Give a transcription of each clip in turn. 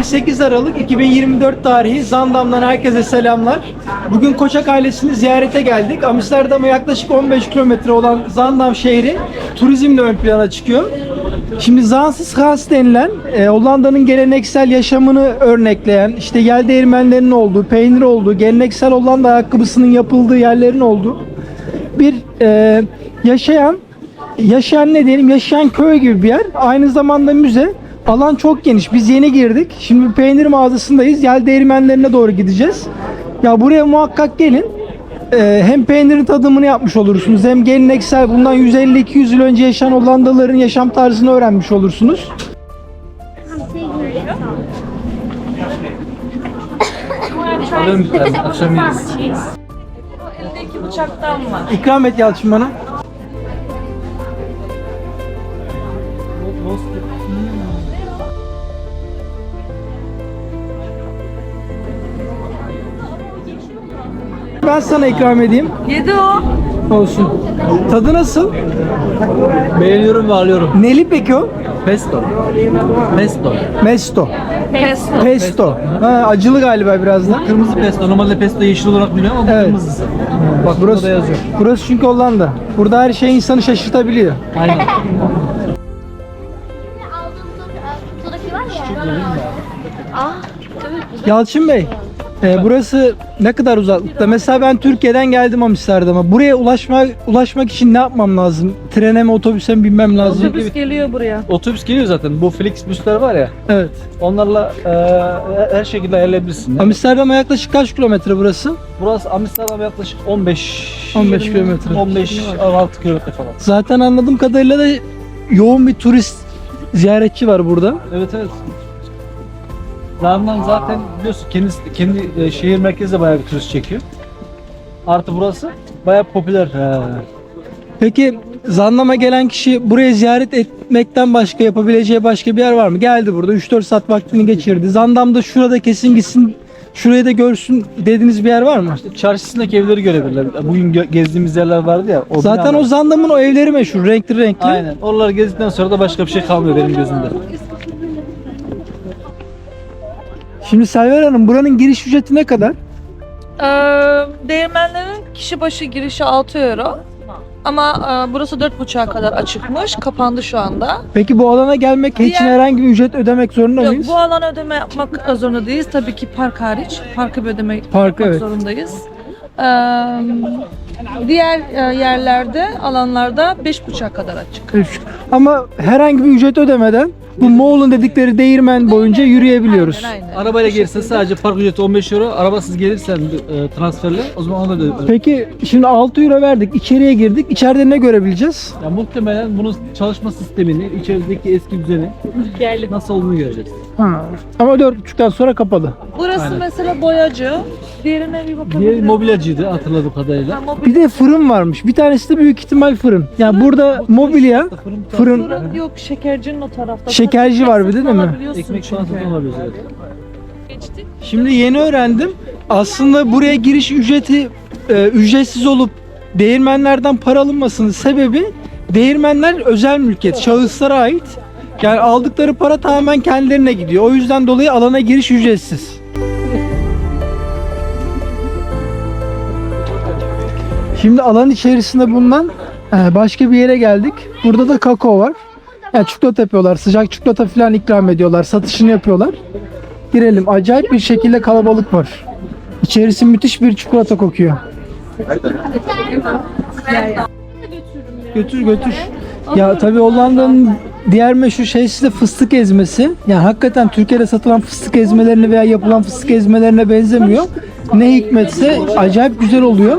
28 Aralık 2024 tarihi Zandam'dan herkese selamlar. Bugün Koçak ailesini ziyarete geldik. Amsterdam'a yaklaşık 15 kilometre olan Zandam şehri turizmle ön plana çıkıyor. Şimdi Zansız denilen e, Hollanda'nın geleneksel yaşamını örnekleyen işte yel değirmenlerinin olduğu, peynir olduğu, geleneksel Hollanda ayakkabısının yapıldığı yerlerin olduğu bir e, yaşayan yaşayan ne diyelim yaşayan köy gibi bir yer. Aynı zamanda müze. Alan çok geniş. Biz yeni girdik. Şimdi peynir mağazasındayız. Yel değirmenlerine doğru gideceğiz. Ya buraya muhakkak gelin. Ee, hem peynirin tadımını yapmış olursunuz. Hem geleneksel bundan 150-200 yıl önce yaşayan Hollandalıların yaşam tarzını öğrenmiş olursunuz. Alırım bir tane. Akşam yeriz. Eldeki bıçaktan var. İkram et Yalçın bana. Ben sana ikram edeyim. Yedi o. Olsun. Tadı nasıl? Beğeniyorum ve alıyorum. Neli peki o? Pesto. Pesto. Mesto. Pesto. Pesto. Ha, acılı galiba biraz da. Kırmızı pesto. Normalde pesto yeşil olarak biliyorum ama bu Evet. kırmızısı. Bak burası, Burada yazıyor. burası çünkü Hollanda. Burada her şey insanı şaşırtabiliyor. Aynen. aldığımız o fotoğrafı var ya. Ah, evet. Yalçın Bey, e, burası ne kadar uzaklıkta? Mesela ben Türkiye'den geldim Amsterdam'a. Buraya ulaşmak ulaşmak için ne yapmam lazım? Trene mi otobüse mi binmem lazım? Otobüs geliyor buraya. Otobüs geliyor zaten. Bu Flixbus'lar var ya. Evet. Onlarla e, her şekilde ayarlayabilirsin. Yani Amsterdam'a yaklaşık kaç kilometre burası? burası Amsterdam yaklaşık 15 15 kilometre. 15 16 kilometre falan. Zaten anladığım kadarıyla da yoğun bir turist ziyaretçi var burada. Evet evet. Zarman zaten biliyorsun kendi, kendi e, şehir merkezi de bayağı bir turist çekiyor. Artı burası bayağı popüler. He. Peki Zandam'a gelen kişi buraya ziyaret etmekten başka yapabileceği başka bir yer var mı? Geldi burada 3-4 saat vaktini geçirdi. Zandam'da şurada kesin gitsin, şurayı da görsün dediğiniz bir yer var mı? Çarşısındaki evleri görebilirler. Bugün gö- gezdiğimiz yerler vardı ya. O Zaten o. Zandam'ın o evleri meşhur, renkli renkli. Aynen. Oraları gezdikten sonra da başka bir şey kalmıyor benim gözümde. Şimdi Selver Hanım buranın giriş ücreti ne kadar? Ee, değirmenlerin kişi başı girişi 6 euro. Ama e, burası 4.5'a kadar açıkmış. Kapandı şu anda. Peki bu alana gelmek için Diğer- herhangi bir ücret ödemek zorunda Yok, mıyız? bu alan ödeme yapmak zorunda değiliz. Tabii ki park hariç. Parkı bir ödeme Park, yapmak evet. zorundayız. Ee, diğer e, yerlerde, alanlarda 5.5'a kadar açık. Üç. Ama herhangi bir ücret ödemeden bu Moğol'un dedikleri değirmen boyunca yürüyebiliyoruz. Aynen, aynen. Arabayla gelirsen sadece park ücreti 15 euro. Arabasız gelirsen e, transferle o zaman onu da öde- Peki şimdi 6 euro verdik, içeriye girdik. İçeride ne görebileceğiz? Ya muhtemelen bunun çalışma sistemini, içerideki eski düzeni nasıl olduğunu göreceğiz. Ha. Ama 4.30'dan sonra kapalı. Burası Aynen. mesela boyacı. Diğerine bir bakabilir Diğer mobilyacıydı hatırladığım kadarıyla. Ha, mobilya. Bir de fırın varmış. Bir tanesi de büyük ihtimal fırın. Yani burada mobilya, Fırın, fırın, Fırın yok şekercinin o tarafta. Şekerci var bir de değil mi? Alabiliyorsun ekmek falan çünkü. satın alabiliyoruz evet. Geçtik. Şimdi yeni öğrendim. Aslında buraya giriş ücreti e, ücretsiz olup değirmenlerden para alınmasının sebebi değirmenler özel mülkiyet, şahıslara ait. Yani aldıkları para tamamen kendilerine gidiyor. O yüzden dolayı alana giriş ücretsiz. Şimdi alan içerisinde bulunan e, başka bir yere geldik. Burada da kakao var. Yani çikolata yapıyorlar. Sıcak çikolata falan ikram ediyorlar. Satışını yapıyorlar. Girelim. Acayip bir şekilde kalabalık var. İçerisi müthiş bir çikolata kokuyor. Götür götür. Ya tabii Hollanda'nın diğer meşhur şeysi de fıstık ezmesi. Yani hakikaten Türkiye'de satılan fıstık ezmelerine veya yapılan fıstık ezmelerine benzemiyor. Ne hikmetse acayip güzel oluyor.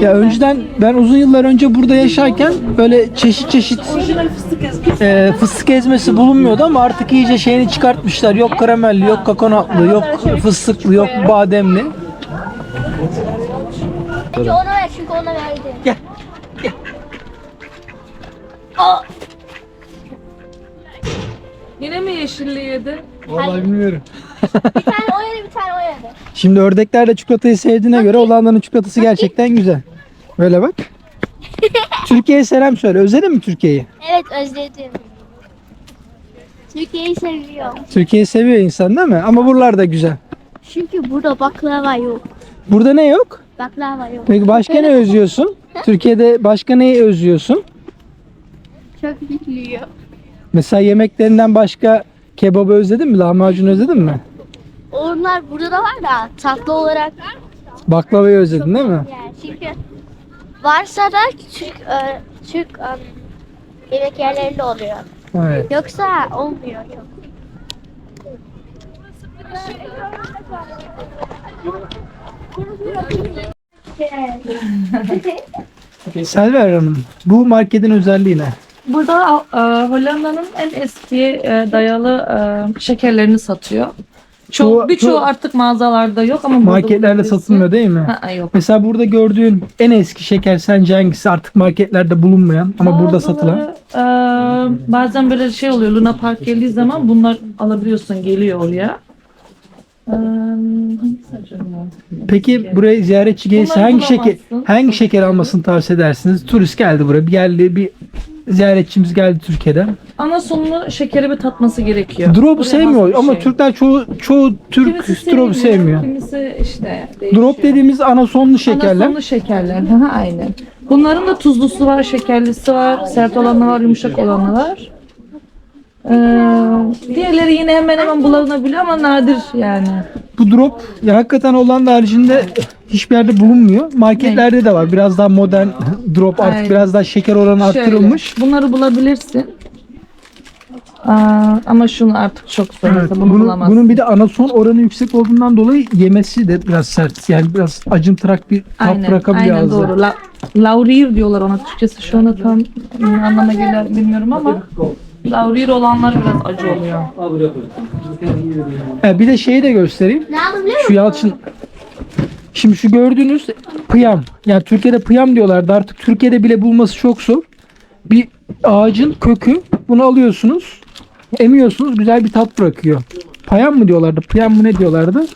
Ya önceden ben uzun yıllar önce burada yaşarken böyle çeşit çeşit e, fıstık ezmesi bulunmuyordu ama artık iyice şeyini çıkartmışlar. Yok karamelli, yok kokonatlı, yok fıstıklı, yok bademli. Çünkü ona ver çünkü ona verdi. Gel. Yine mi yeşilli yedi? Vallahi bilmiyorum. Bir tane o yedi bir tane o yedi. Şimdi ördekler de çikolatayı sevdiğine göre Hollanda'nın çikolatası gerçekten güzel. Böyle bak. Türkiye'ye selam söyle. Özledin mi Türkiye'yi? Evet özledim. Türkiye'yi seviyorum. Türkiye'yi seviyor insan değil mi? Ama buralar da güzel. Çünkü burada baklava yok. Burada ne yok? Baklava yok. Peki başka ne özlüyorsun? Türkiye'de başka neyi özlüyorsun? Çok mutluyum. Mesela yemeklerinden başka kebabı özledin mi? Lahmacun özledin mi? Onlar burada da var da tatlı olarak Baklavayı özledin değil mi? yani çünkü varsa da Türk e, Türk e, yemek yerlerinde oluyor. Evet. Yoksa olmuyor çok. Selver Hanım, bu marketin özelliği ne? Burada e, Hollanda'nın en eski e, dayalı e, şekerlerini satıyor. Çoğu, Çoğu- birçoğu çoğu- artık mağazalarda yok ama burada Marketlerde bulabilirsin. satılmıyor değil mi? Ha, yok. Mesela burada gördüğün en eski şeker sence hangisi? Artık marketlerde bulunmayan ama burada satılan. Bazıları, e, bazen böyle şey oluyor. Luna Park geldiği zaman bunlar alabiliyorsun geliyor oraya. E, hangisi acaba? Peki buraya ziyaretçi gelirse Bunları hangi şeker bulamazsın. hangi şeker almasını tavsiye edersiniz? Turist geldi buraya. Bir geldi bir ziyaretçimiz geldi Türkiye'den. Ana sonunu şekeri bir tatması gerekiyor. Drop'u Buraya sevmiyor ama şey. Türkler çoğu çoğu Türk Kimisi drop'u sevmiyor. Kimisi işte değişiyor. Drop dediğimiz ana sonlu şekerler. Anasonlu şekerler. Hı, Aynen. Bunların da tuzlusu var, şekerlisi var, sert olanı var, yumuşak olanı var. Ee, diğerleri yine hemen hemen bulunabiliyor ama nadir yani. Bu drop ya hakikaten Hollanda haricinde hiçbir yerde bulunmuyor. Marketlerde de var. Biraz daha modern drop artık Aynen. biraz daha şeker oranı arttırılmış. Şöyle, bunları bulabilirsin. Aa, ama şunu artık çok zor. Evet, bunu bunun, bulamazsın. bunun bir de anason oranı yüksek olduğundan dolayı yemesi de biraz sert. Yani biraz acımtırak bir tat Aynen, bırakabiliyor aynen ağızda. doğru. La, laurier diyorlar ona. Türkçesi şu anda tam ne anlama gelir bilmiyorum ama laurier olanlar biraz acı oluyor. Ha, bir de şeyi de göstereyim. Ne yapayım biliyor Şu Yalçın Şimdi şu gördüğünüz pıyam. Yani Türkiye'de pıyam diyorlardı. Artık Türkiye'de bile bulması çok zor. Bir ağacın kökü. Bunu alıyorsunuz. Emiyorsunuz. Güzel bir tat bırakıyor. Payam mı diyorlardı? Pıyam mı ne diyorlardı?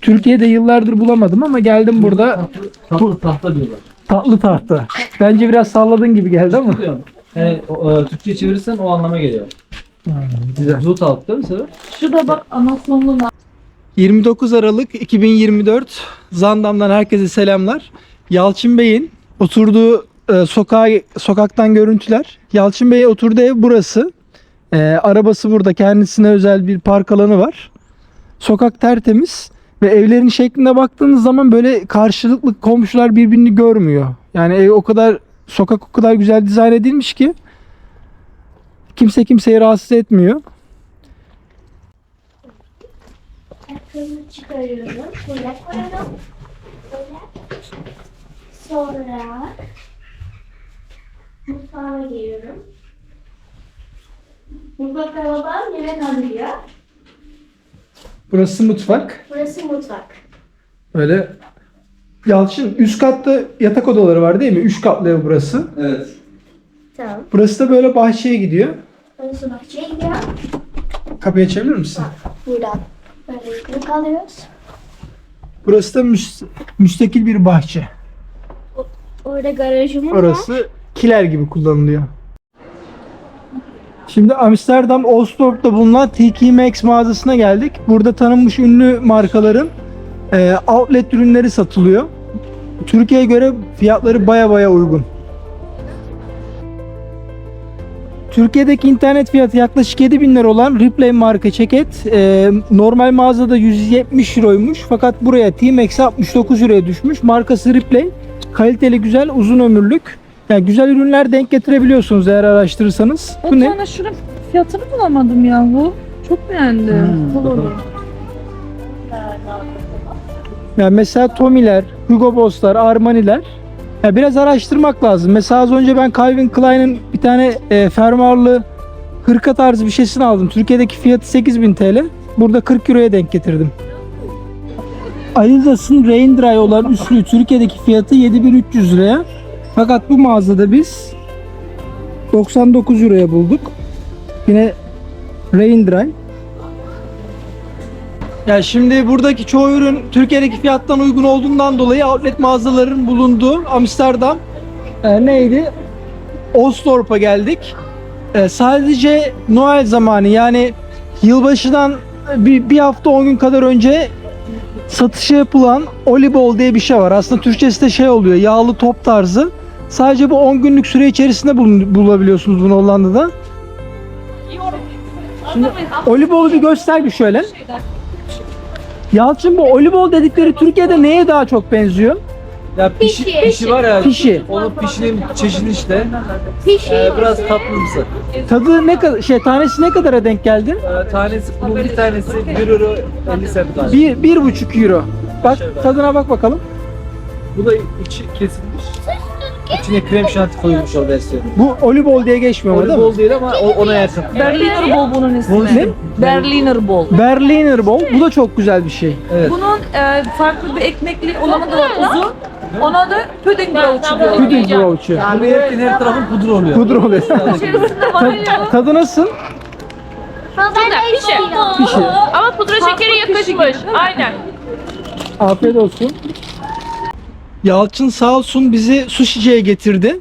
Türkiye'de yıllardır bulamadım ama geldim burada Tatlı tahta diyorlar. tatlı tahta. Bence biraz salladın gibi geldi ama. Yani e, Türkçe çevirirsen o anlama geliyor. Güzel. Zut altı değil mi Sever? Şu da bak anasonlu 29 Aralık 2024 Zandam'dan herkese selamlar. Yalçın Bey'in oturduğu e, sokağa sokaktan görüntüler. Yalçın Bey'in oturduğu ev burası. E, arabası burada. Kendisine özel bir park alanı var. Sokak tertemiz ve evlerin şekline baktığınız zaman böyle karşılıklı komşular birbirini görmüyor. Yani ev o kadar sokak o kadar güzel dizayn edilmiş ki kimse kimseyi rahatsız etmiyor. Ayakkabımı çıkarıyorum. Böyle koyuyorum. Böyle. Sonra mutfağa giriyorum. Mutfakta babam yemek hazırlıyor. Burası mutfak. Burası mutfak. Öyle. Yalçın üst katta yatak odaları var değil mi? Üç katlı ev burası. Evet. Tamam. Burası da böyle bahçeye gidiyor. Burası bahçeye gidiyor. Kapıyı açabilir misin? Buradan böyle yukarı kalıyoruz. Burası da müs- müstakil bir bahçe. Orada garajımız var. Orası kiler gibi kullanılıyor. Şimdi Amsterdam Oostdorp'ta bulunan TK Maxx mağazasına geldik. Burada tanınmış ünlü markaların e, outlet ürünleri satılıyor. Türkiye'ye göre fiyatları baya baya uygun. Türkiye'deki internet fiyatı yaklaşık 7000 lira olan Replay marka ceket e, normal mağazada 170 euroymuş fakat buraya T-Max'e 69 euroya düşmüş. Markası Replay. Kaliteli güzel uzun ömürlük. Yani güzel ürünler denk getirebiliyorsunuz eğer araştırırsanız. O Bu ne? tane şunun fiyatını bulamadım yahu. Çok beğendim. Hmm, Olur. Yani mesela Tommy'ler, Hugo Boss'lar, Armani'ler. Ya biraz araştırmak lazım. Mesela az önce ben Calvin Klein'in bir tane e, fermuarlı hırka tarzı bir şeysini aldım. Türkiye'deki fiyatı 8000 TL. Burada 40 euroya denk getirdim. Adidas'ın Rain Dry olan üstlüğü Türkiye'deki fiyatı 7300 liraya. Fakat bu mağazada biz 99 euroya bulduk. Yine Rain Dry. Ya şimdi buradaki çoğu ürün Türkiye'deki fiyattan uygun olduğundan dolayı outlet mağazaların bulunduğu Amsterdam e, neydi? Oostdorp'a geldik. E, sadece Noel zamanı yani yılbaşından bir, bir hafta 10 gün kadar önce satışa yapılan Olibol diye bir şey var. Aslında Türkçesi de şey oluyor yağlı top tarzı. Sadece bu 10 günlük süre içerisinde bulun- bulabiliyorsunuz bunu Hollanda'da. Şimdi Olibol'u bir göster bir şöyle. Yalçın bu Olibol dedikleri Türkiye'de neye daha çok benziyor? Ya pişi, Pişi. pişi var ya. Pişi. Onun pişinin çeşidi işte. Pişi. Ee, biraz tatlımsı. Tadı ne kadar şey tanesi ne kadara denk geldi? Ee, tanesi, bunun bir tanesi 1 euro 50 cent var. Bir, bir buçuk euro. Bak tadına bak bakalım. Bu da içi kesilmiş. İçine krem şanti koyulmuş o versiyonu. Bu Olibol diye geçmiyor ama değil mi? Bol değil ama o- ona yakın. Berliner Bol bunun ismi. Bunun ismi- Berliner Bol. Berliner Bol. Bu da çok güzel bir şey. Evet. Bunun e, farklı bir ekmekli olanı da var uzun. Ona da pudding brooch diyorlar. Pudding brooch'u. Bunu yerken her tarafın pudra oluyor. Pudra oluyor. İçerisinde vanilya. Tadı nasıl? Ben de istiyorum. Pişi. Ama pudra şekeri yakışmış. Aynen. Afiyet olsun. Yalçın sağ olsun bizi sushi'ye getirdi.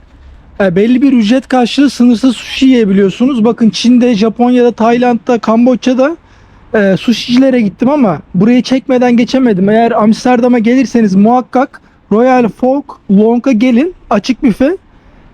E, belli bir ücret karşılığı sınırsız sushi yiyebiliyorsunuz. Bakın Çin'de, Japonya'da, Tayland'da, Kamboçya'da e, sushicilere gittim ama burayı çekmeden geçemedim. Eğer Amsterdam'a gelirseniz muhakkak Royal Folk Long'a gelin. Açık büfe.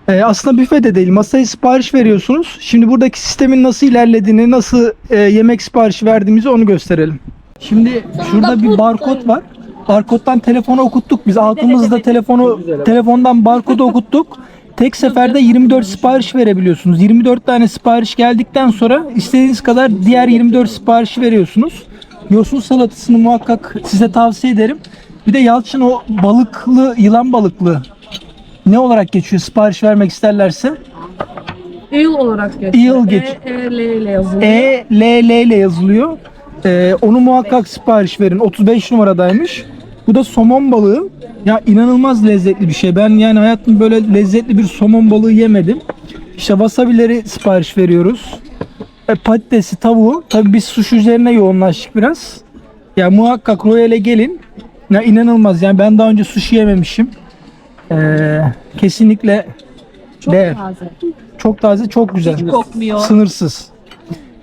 E, aslında büfe de değil. Masaya sipariş veriyorsunuz. Şimdi buradaki sistemin nasıl ilerlediğini, nasıl e, yemek siparişi verdiğimizi onu gösterelim. Şimdi şurada bir barkod var. Barkoddan telefonu okuttuk. Biz altımızda telefonu telefondan barkodu okuttuk. Tek seferde 24 sipariş verebiliyorsunuz. 24 tane sipariş geldikten sonra istediğiniz kadar diğer 24 siparişi veriyorsunuz. Yosun salatasını muhakkak size tavsiye ederim. Bir de Yalçın o balıklı, yılan balıklı ne olarak geçiyor sipariş vermek isterlerse? Eel olarak geçiyor. Eel geç- E, E, L ile yazılıyor. E L L ile yazılıyor. Ee, onu muhakkak sipariş verin. 35 numaradaymış. Bu da somon balığı. Ya inanılmaz lezzetli bir şey. Ben yani hayatımda böyle lezzetli bir somon balığı yemedim. İşte wasabileri sipariş veriyoruz. E, patatesi, tavuğu. Tabii biz sushi üzerine yoğunlaştık biraz. Ya muhakkak Royal'e gelin. Ya inanılmaz. Yani ben daha önce sushi yememişim. Ee, kesinlikle Çok değer. taze. Çok taze, çok güzel. Hiç kokmuyor. Sınırsız.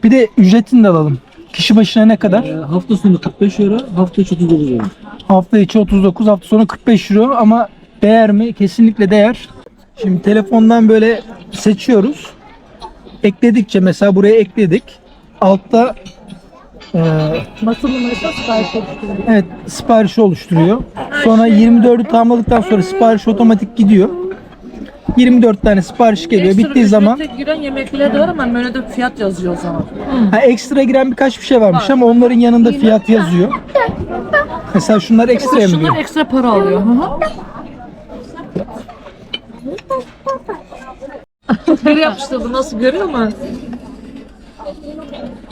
Bir de ücretini de alalım. Kişi başına ne kadar? Ee, hafta sonu 45 euro, hafta içi 39 euro. Hafta içi 39, hafta sonu 45 euro ama değer mi? Kesinlikle değer. Şimdi telefondan böyle seçiyoruz. Ekledikçe mesela buraya ekledik. Altta Masa numarası sipariş oluşturuyor. evet siparişi oluşturuyor. Sonra 24'ü tamamladıktan sonra sipariş otomatik gidiyor. 24 tane sipariş geliyor. Ekstra Bittiği zaman ücrete giren yemekler de var ama menüde fiyat yazıyor o zaman. Ha, ekstra giren birkaç bir şey varmış ama onların yanında fiyat yazıyor. Mesela şunlar ekstra mı Şunlar ekstra para alıyor. Hı hı. Bir yapıştırdı nasıl görüyor musun?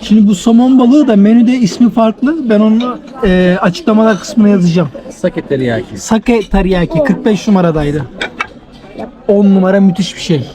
Şimdi bu somon balığı da menüde ismi farklı. Ben onu e, açıklamalar kısmına yazacağım. Sake teriyaki. Sake teriyaki 45 numaradaydı. 10 numara müthiş bir şey.